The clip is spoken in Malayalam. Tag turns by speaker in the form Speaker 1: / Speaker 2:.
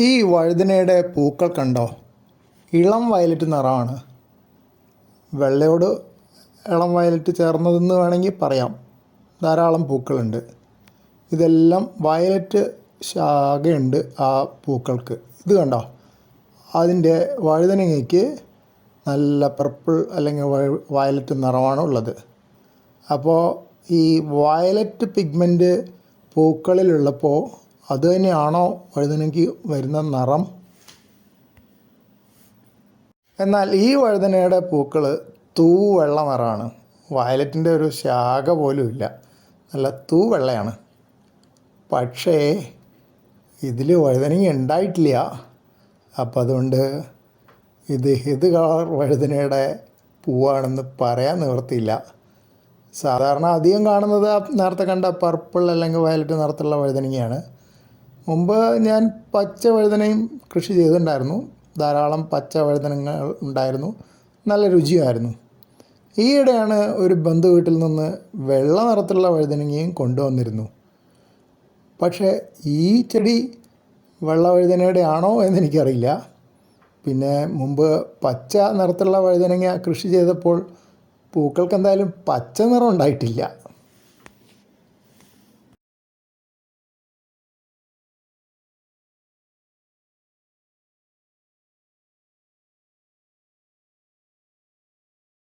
Speaker 1: ഈ വഴുതനയുടെ പൂക്കൾ കണ്ടോ? ഇളം വയലറ്റ് നിറമാണ്. വെള്ളയോട് ഇളം വയലറ്റ് ചേർന്നതെന്ന് വേണമെങ്കിൽ പറയാം. ധാരാളം പൂക്കളുണ്ട്. ഇതെല്ലാം വയലറ്റ് ശാഖയുണ്ട് ആ പൂക്കൾക്ക്. ഇത് കണ്ടോ? അതിന്റെ വഴുതനങ്ങയ്ക്ക് നല്ല പർപ്പിൾ അല്ലെങ്കിൽ വയലറ്റ് നിറമാണ് ഉള്ളത്. അപ്പോൾ ഈ വയലറ്റ് പിഗ്മെന്റ് പൂക്കളിലുള്ളപ്പോൾ അത് തന്നെയാണോ വഴുതനയ്ക്ക് വരുന്ന നിറം? എന്നാൽ ഈ വഴുതനയുടെ പൂക്കൾ തൂവെള്ള നിറമാണ്. വയലറ്റിന്റെ ഒരു ശാഖ പോലും ഇല്ല. നല്ല തൂവെള്ളയാണ്. പക്ഷേ ഇതിൽ വഴുതനങ്ങ ഉണ്ടായിട്ടില്ല. അപ്പം അതുകൊണ്ട് ഇത് ഏത് കളർ വഴുതനയുടെ പൂവാണെന്ന് പറയാൻ നിവൃത്തിയില്ല. സാധാരണ അധികം കാണുന്നത് നേരത്തെ കണ്ട പർപ്പിൾ അല്ലെങ്കിൽ വയലറ്റ് നിറത്തുള്ള വഴുതനങ്ങയാണ്. മുമ്പ് ഞാൻ പച്ച വഴുതനയും കൃഷി ചെയ്തിട്ടുണ്ടായിരുന്നു. ധാരാളം പച്ച വഴുതനങ്ങൾ ഉണ്ടായിരുന്നു. നല്ല രുചിയായിരുന്നു. ഈയിടെയാണ് ഒരു ബന്ധു വീട്ടിൽ നിന്ന് വെള്ള നിറത്തിലുള്ള വഴുതനങ്ങയും കൊണ്ടുവന്നിരുന്നു. പക്ഷേ ഈ ചെടി വെള്ള വഴുതനയുടെ ആണോ എന്നെനിക്കറിയില്ല പിന്നെ മുമ്പ് പച്ച നിറത്തിലുള്ള വഴുതനങ്ങ കൃഷി ചെയ്തപ്പോൾ പൂക്കൾക്ക് എന്തായാലും പച്ച നിറം ഉണ്ടായിട്ടില്ല.